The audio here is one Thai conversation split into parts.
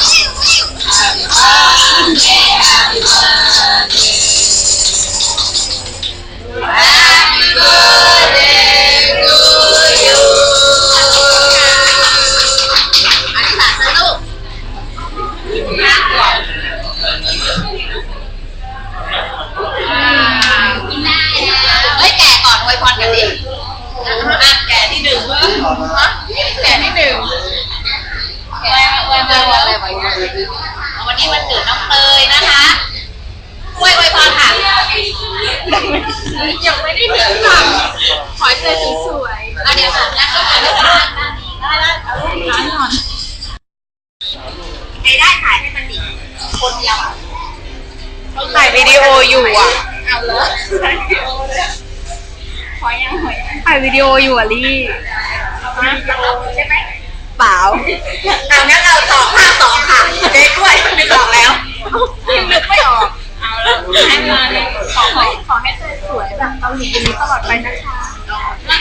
Oh, ะอวยพรอะไรไว้เนี่ยวันนี้วันเกิดน้องเตยนะคะอวยอวยพรค่ะยังไม่ได้ถึงค่ะขอให้เธอสวยเอาเดี๋ยวค่ะนั่งก่อนนั่งก่อนนั่งนี้ได้แล้วเอาลูกร้านก่อนใครได้ถ่ายให้มันดิคนเดียวอะๆถ่ายวิดีโออยู่อะเอาเลยขอยังขอยังถ่ายวิดีโออยู่อะลี่ใช่ไหม เปล่าเอางั้นเราต่อภาคสองค่ะเจ๊กล้วยไม่บอกแล้วยังนึกไม่ออก เอาแล้วให้มาเลยขอขอขอให้เธอสวยแบบเกาหลีตลอดไปนะคะแล้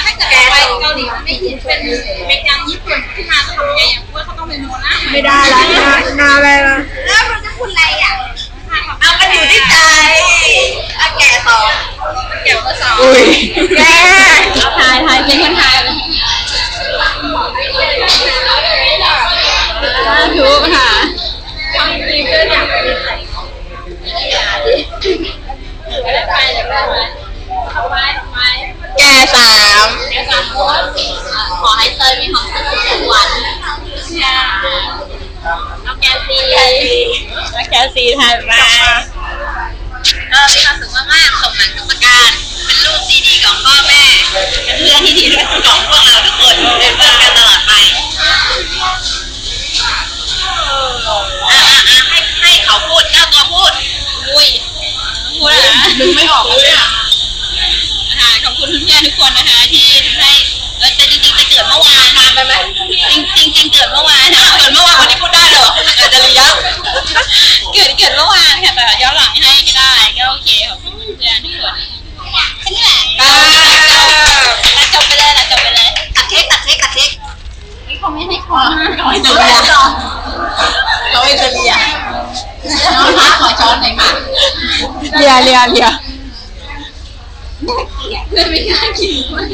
วถ้าเกิดไปเกาหลีไม่เห็นเป็นเป็นยังญี่ปุ่นขึ้นมาจะทำยังไงอะว่าเขาต้องเป็นโมนาไม่ได้ละนานาอะไรละแล้วมันจะพูดอะไรอะเอามันอยู่ที่ใจเอาแก่สองแก่เบอร์สองอุ้ยแก น้องแกซีแล้วแกสีถ่ายมาก็มีความสุขมากๆส่งหนังทุกประการ เป็นลูกที่ดีของพ่อแม่เป็นเพื่อนที่ดีของพวกเราทุกคนเป็นเพื่อนกันตลอดไปอะอะอะให้ให้เขาพูดเจ้าตัวพูด อุ้ยพูดอะไรนะดึงไม่ออกเลยอะขอบคุณเพื่อนๆทุกคนนะคะ ที่ทำให้เออแต่จริงๆจะเกิดเมื่อวานนานไปไหม จริงจริงๆเกิดเมื่อวานนะเกิดเมื่อวานวันนี้พูดได้เหรอเกิดจะระยะเกิดเกิดเมื่อวานค่ะแต่ย้อนหลังให้ก็ได้ก็โอเคขอบคุณเพื่อนๆทุกคนแค่นี้แหละแล้วจบไปเลยแล้วจบไปเลยตัดเค้กตัดเค้กตัดเค้กนี่เขาไม่ให้ขอขอให้เจอเรียเขาให้เจอเรียน้องคะขอช้อนหน่อยค่ะเลียเลียเลียเพื่อนไม่กล้ากินด้วย